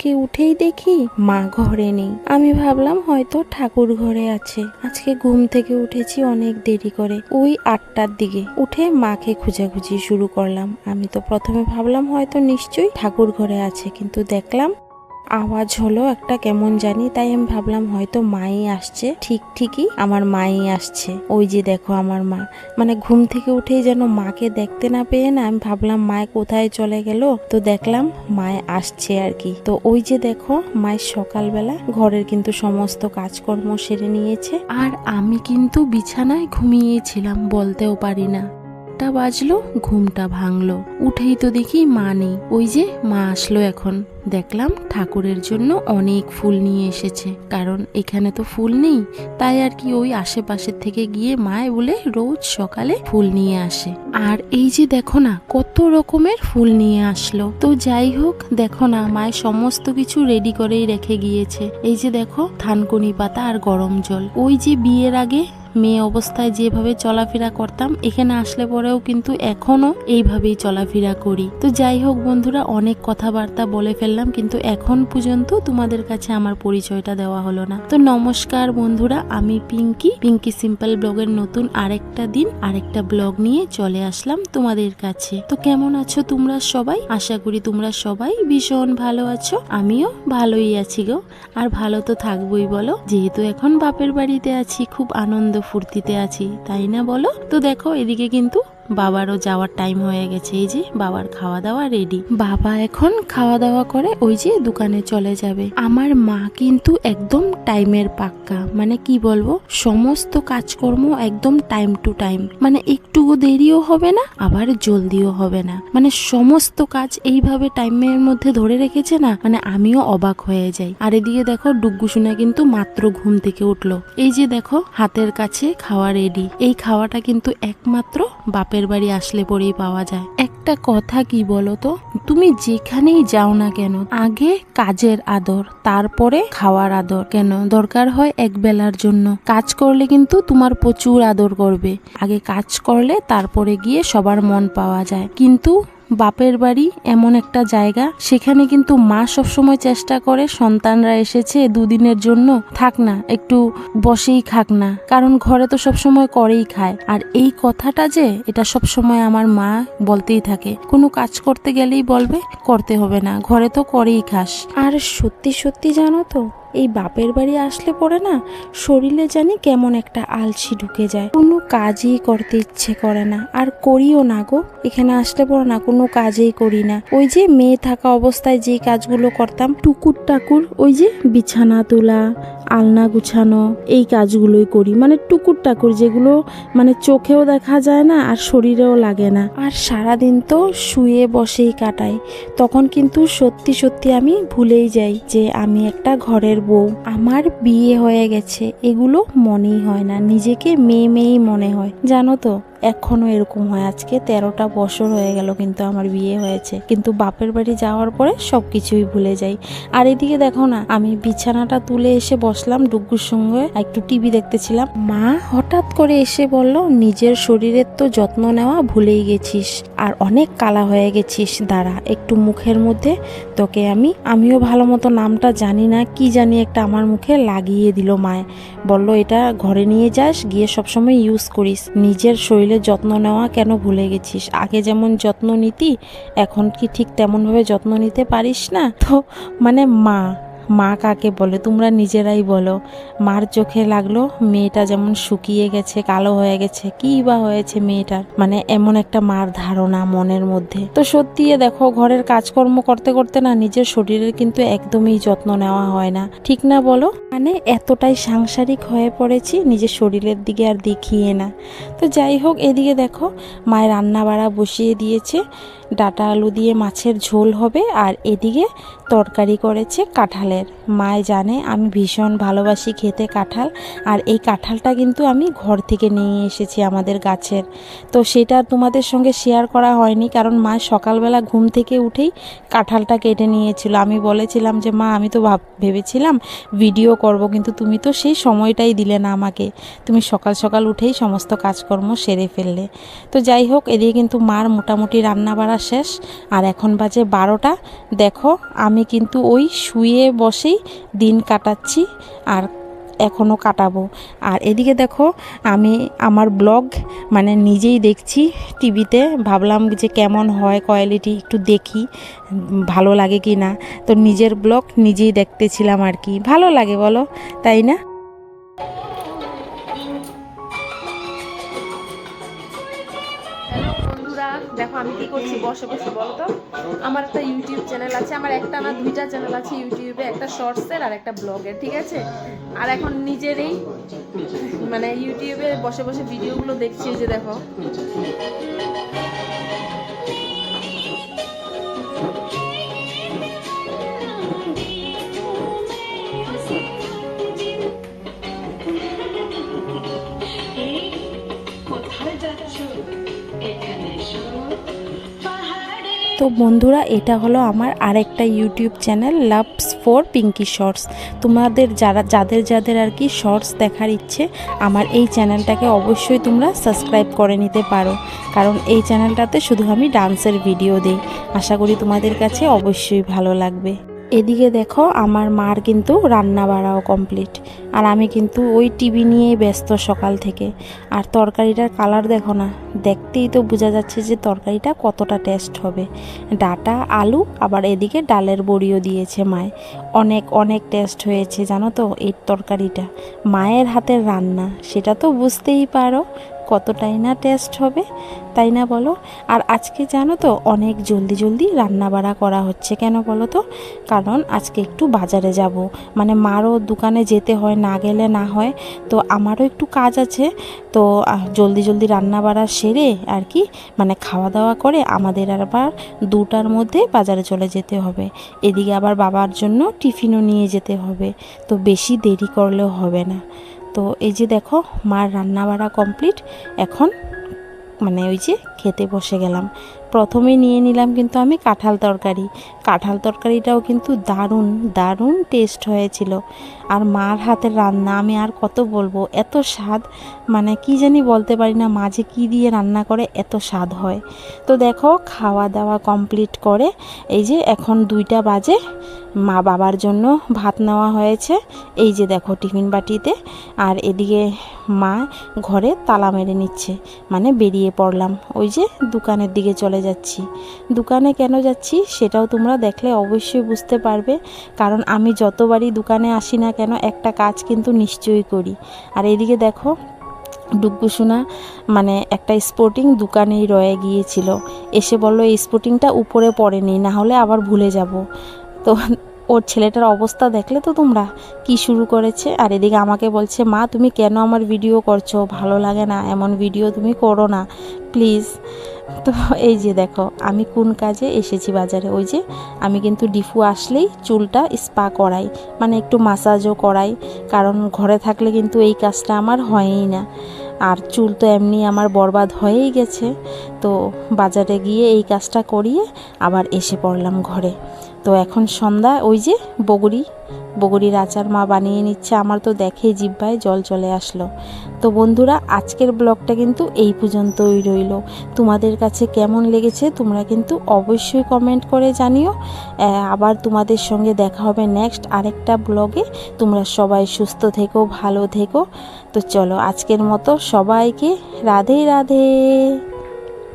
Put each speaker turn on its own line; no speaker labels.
থেকে উঠেই দেখি মা ঘরে নেই। আমি ভাবলাম হয়তো ঠাকুর ঘরে আছে। আজকে ঘুম থেকে উঠেছি অনেক দেরি করে। ওই আটটার দিকে উঠে মাকে খুঁজাখুঁজি শুরু করলাম। আমি তো প্রথমে ভাবলাম হয়তো নিশ্চয়ই ঠাকুর ঘরে আছে, কিন্তু দেখলাম আওয়াজ হলো একটা কেমন জানি, তাই আমি ভাবলাম হয়তো মাই আসছে। ঠিক ঠিকই আমার মাই আসছে। ওই যে দেখো আমার মা। মানে ঘুম থেকে উঠেই যেন মাকে দেখতে না পেয়ে না আমি ভাবলাম মায় কোথায় চলে গেল। তো দেখলাম মায় আসছে আর কি। তো ওই যে দেখো মায়ের সকালবেলা ঘরের কিন্তু সমস্ত কাজকর্ম সেরে নিয়েছে। আর আমি কিন্তু বিছানায় ঘুমিয়েছিলাম বলতেও পারি না। আটটা বাজলো, ঘুমটা ভাঙলো। উঠেই তো দেখি মা নেই। ওই যে মা আসলো এখন। দেখলাম ঠাকুরের জন্য অনেক ফুল নিয়ে এসেছে। কারণ এখানে তো ফুল নেই। তাই আর কি ওই আশেপাশের থেকে গিয়ে মায় বলে রোজ সকালে ফুল নিয়ে আসে। আর এই যে দেখো না, কত রকমের ফুল নিয়ে আসলো। তো যাই হোক, দেখো না, মায় সমস্ত কিছু রেডি করেই রেখে গিয়েছে। এই যে দেখো থানকুনি পাতা আর গরম জল। ওই যে বিয়ের আগে মেয়ে অবস্থায় যেভাবে চলাফেরা করতাম, এখানে আসলে পরেও কিন্তু এখনও এইভাবেই চলাফেরা করি। তো যাই হোক বন্ধুরা, অনেক কথাবার্তা বলে ফেললাম, কিন্তু এখন পর্যন্ত তোমাদের কাছে আমার পরিচয়টা দেওয়া হলো না। তো নমস্কার বন্ধুরা, আমি পিঙ্কি। পিঙ্কি সিম্পল ব্লগের নতুন আরেকটা দিন, আরেকটা ব্লগ নিয়ে চলে আসলাম তোমাদের কাছে। তো কেমন আছো তোমরা সবাই? আশা করি তোমরা সবাই ভীষণ ভালো আছো। আমিও ভালোই আছি গো। আর ভালো তো থাকবোই বলো, যেহেতু এখন বাপের বাড়িতে আছি, খুব আনন্দ ফুর্তিতে আছি তাই না বলো? তো দেখো এদিকে কিন্তু বাবারও যাওয়ার টাইম হয়ে গেছে। এই যে বাবার খাওয়া দাওয়া রেডি বাবা এখন খাওয়া দাওয়া করে ওই যে দোকানে চলে যাবে। আমার মা কিন্তু একদম টাইমের পাক্কা। মানে কি বলব? সমস্ত কাজকর্ম একদম টাইম টু টাইম মানে একটুও দেরিও হবে না, আবার জলদিও হবে না। মানে সমস্ত কাজ এইভাবে টাইমের মধ্যে ধরে রেখেছে না মানে আমিও অবাক হয়ে যাই। আর এদিকে দেখো ডুগ্গু শুনে কিন্তু মাত্র ঘুম থেকে উঠল। এই যে দেখো, হাতের কাছে খাওয়া রেডি এই খাওয়াটা কিন্তু একমাত্র বাপের বাড়ি আসলে পরেই পাওয়া যায়। একটা কথা কি বলতো? তুমি যেখানেই যাও না কেন, আগে কাজের আদর, তারপরে খাওয়ার আদর কেন? দরকার হয় এক বেলার জন্য। কাজ করলে কিন্তু তোমার প্রচুর আদর করবে। আগে কাজ করলে তারপরে গিয়ে সবার মন পাওয়া যায়। কিন্তু বাপের বাড়ি এমন একটা জায়গা। সেখানে কিন্তু মা সবসময় চেষ্টা করে, সন্তানরা এসেছে, দুদিনের জন্য থাক না, একটু বসেই খাক না। কারণ ঘরে তো সবসময় করেই খায়। আর এই কথাটা যে, এটা সবসময় আমার মা বলতেই থাকে। কোনো কাজ করতে গেলেই বলবে, করতে হবে না। ঘরে তো করেই খাস। আর সত্যি সত্যি জানো তো এই বাপের বাড়ি আসলে পরে না, শরীরে জানি কেমন একটা আলসি ঢুকে যায়। কোনো কাজই করতে ইচ্ছে করে না, আর করিও না গো। এখানে আসলে পরে না, কোনো কাজেই করি না। ওই যে মেয়ে থাকা অবস্থায় যে কাজগুলো করতাম টুকুর টাকুর ওই যে বিছানা তোলা আলনা গুছানো, এই কাজগুলোই করি। মানে টুকুর টাকুর যেগুলো মানে চোখেও দেখা যায় না আর শরীরেও লাগে না। আর সারাদিন তো শুয়ে বসেই কাটাই। তখন কিন্তু সত্যি সত্যি আমি ভুলেই যাই যে আমি একটা ঘরের বউ। আমার বিয়ে হয়ে গেছে, এগুলো মনেই হয় না। নিজেকে মেয়ে মেয়েই মনে হয়। জানো তো? এখনও এরকম হয়। আজকে তেরোটা বছর হয়ে গেল কিন্তু আমার বিয়ে হয়েছে। কিন্তু বাপের বাড়ি যাওয়ার পরে সব কিছুই ভুলে যাই। আর এদিকে দেখো না, আমি বিছানাটা তুলে এসে বসলাম ডুগ্গুর সঙ্গে। একটু টিভি দেখতেছিলাম। মা হঠাৎ করে এসে বলল, নিজের শরীরের তো যত্ন নেওয়া ভুলেই গেছিস। আর অনেক কালা হয়ে গেছিস। দাঁড়া, একটু মুখের মধ্যে তোকে আমি, আমিও ভালো মতো নামটা জানি না। কি জানি একটা আমার মুখে লাগিয়ে দিল মায়। বলল, এটা ঘরে নিয়ে যাস, গিয়ে সবসময় ইউজ করিস। নিজের শরীরের যত্ন নেওয়া কেন ভুলে গেছিস? আগে যেমন যত্ন নিতি, এখন কি ঠিক তেমনভাবে যত্ন নিতে পারিস না? তো মানে মা মা কাকে বলে? তোমরা নিজেরাই বলো। মার চোখে লাগল মেয়েটা যেমন শুকিয়ে গেছে, কালো হয়ে গেছে, কি বা হয়েছে মেয়েটার? মানে এমন একটা মার ধারণা মনের মধ্যে। তো সত্যি দেখো, ঘরের কাজকর্ম করতে করতে না নিজের শরীরের কিন্তু একদমই যত্ন নেওয়া হয় না। ঠিক না বলো? মানে এতটাই সাংসারিক হয়ে পড়েছি, নিজের শরীরের দিকে আর দেখিয়ে না। তো যাই হোক, এদিকে দেখো, মায়ের রান্না বাড়া বসিয়ে দিয়েছে। ডাটা আলু দিয়ে মাছের ঝোল হবে আর এদিকে তরকারি করেছে কাঁঠালের। মায় জানে আমি ভীষণ ভালোবাসি খেতে কাঁঠাল আর এই কাঁঠালটা কিন্তু আমি ঘর থেকে নিয়ে এসেছি আমাদের গাছের। তো সেটা তোমাদের সঙ্গে শেয়ার করা হয়নি কারণ মা সকালবেলা ঘুম থেকে উঠেই কাঁঠালটা কেটে নিয়েছিল। আমি বলেছিলাম যে, মা, আমি তো ভাব ভেবেছিলাম ভিডিও করব কিন্তু তুমি তো সেই সময়টাই দিলে না আমাকে। তুমি সকাল সকাল উঠেই সমস্ত কাজকর্ম সেরে ফেললে। তো যাই হোক, এদিকে কিন্তু মার মোটামুটি রান্না বাড়া শেষ। আর এখন বাজে বারোটা। দেখো, আমি কিন্তু ওই শুয়ে বসেই দিন কাটাচ্ছি আর এখনও কাটাবো। আর এদিকে দেখো, আমি আমার ব্লগ মানে নিজেই দেখছি টিভিতে। ভাবলাম যে কেমন হয় কোয়ালিটি একটু দেখি, ভালো লাগে কি না। তো নিজের ব্লগ নিজেই দেখতেছিলাম আর কি। ভালো লাগে বলো, তাই না?
দেখো আমি কি করছি, বসে বসে বলতো আমার একটা ইউটিউব চ্যানেল আছে, আমার একটা না দুইটা চ্যানেল আছে ইউটিউবে একটা শর্টসের আর একটা ব্লগের ঠিক আছে? আর এখন নিজেরই মানে ইউটিউবে বসে বসে ভিডিওগুলো দেখছি যে দেখো।
তো বন্ধুরা, এটা হলো আমার আরেকটা YouTube channel loves for Pinky shorts তোমাদের যারা, যাদের যাদের আর কি শর্টস দেখার ইচ্ছে, আমার এই চ্যানেলটাকে অবশ্যই তোমরা সাবস্ক্রাইব করে নিতে পারো। কারণ এই চ্যানেলটাতে শুধু আমি ডান্সের ভিডিও দিই। আশা করি তোমাদের কাছে অবশ্যই ভালো লাগবে। এদিকে দেখো আমার মার কিন্তু রান্না বাড়াও কমপ্লিট আর আমি কিন্তু ওই টিভি নিয়েই ব্যস্ত সকাল থেকে। আর তরকারিটার কালার দেখো না, দেখতেই তো বোঝা যাচ্ছে যে তরকারিটা কতটা টেস্ট হবে। ডাটা, আলু, আবার এদিকে ডালের বড়িও দিয়েছে মায়। অনেক অনেক টেস্ট হয়েছে, জানো তো, এই তরকারিটা। মায়ের হাতের রান্না, সেটা তো বুঝতেই পারো। কতটাই না টেস্ট হবে, তাই না বলো? আর আজকে জানো তো অনেক জলদি জলদি রান্না বাড়া করা হচ্ছে, কেন বলো তো? কারণ আজকে একটু বাজারে যাব মানে মারও দোকানে যেতে হয়, না গেলে না হয়, তো আমারও একটু কাজ আছে, তো জলদি জলদি রান্না বাড়া সেরে আর কি মানে খাওয়া দাওয়া করে আমাদের আবার দুটার মধ্যে বাজারে চলে যেতে হবে। এদিকে আবার বাবার জন্য টিফিনও নিয়ে যেতে হবে, তো বেশি দেরি করলেও হবে না। তো এই যে দেখো, মার রান্না বাড়া কমপ্লিট এখন মানে ওই যে খেতে বসে গেলাম। প্রথমে নিয়ে নিলাম কিন্তু আমি কাঁঠাল তরকারি। কাঁঠাল তরকারিটাও কিন্তু দারুণ দারুণ টেস্ট হয়েছিল। আর মার হাতের রান্না আমি আর কত বলব? এত স্বাদ মানে কি জানি বলতে পারি না মাঝে কি দিয়ে রান্না করে এত স্বাদ হয়। তো দেখো, খাওয়া দাওয়া কমপ্লিট করে এই যে এখন দুইটা বাজে, মা বাবার জন্য ভাত নেওয়া হয়েছে। এই যে দেখো টিফিন বাটিতে, আর এদিকে মা ঘরে তালা মেরে নিচ্ছে মানে বেরিয়ে পড়লাম। ওই যে দোকানের দিকে চলে যাচ্ছি। দোকানে কেন যাচ্ছি সেটাও তোমরা দেখলে অবশ্যই বুঝতে পারবে। কারণ আমি যতবারই দোকানে আসি না কেন একটা কাজ কিন্তু নিশ্চয়ই করি। আর এদিকে দেখো ডুগ্গুসোনা মানে একটা স্পোর্টিং দোকানেই রয়ে গিয়েছিল। এসে বলল, এই স্পোর্টিংটা উপরে পড়েনি না হলে আবার ভুলে যাব। তো ওর ছেলেটার অবস্থা দেখলে তো তোমরা। কি শুরু করেছে? আর এদিকে আমাকে বলছে, মা, তুমি কেন আমার ভিডিও করছ? ভালো লাগে না, এমন ভিডিও তুমি করো না প্লিজ তো এই যে দেখো, আমি কোন কাজে এসেছি বাজারে? ওই যে আমি কিন্তু ডিফু আসলেই চুলটা স্পা করাই মানে একটু মাসাজও করাই, কারণ ঘরে থাকলে কিন্তু এই কাজটা আমার হয়ই না। আর চুল তো এমনি আমার বরবাদ হয়েই গেছে। তো বাজারে গিয়ে এই কাজটা করিয়ে আবার এসে পড়লাম ঘরে। তো এখন সন্ধ্যা, ওই যে বগুড়ি। বগুড়ির আচার মা বানিয়ে নিচ্ছে। আমার তো দেখেই জিব্বায় জল চলে আসলো। তো বন্ধুরা, আজকের ব্লগটা কিন্তু এই পর্যন্তই রইল। তোমাদের কাছে কেমন লেগেছে তোমরা কিন্তু অবশ্যই কমেন্ট করে জানিও। আবার তোমাদের সঙ্গে দেখা হবে নেক্সট আরেকটা ব্লগে। তোমরা সবাই সুস্থ থেকো, ভালো থেকো। তো চলো আজকের মতো সবাইকে রাধে রাধে।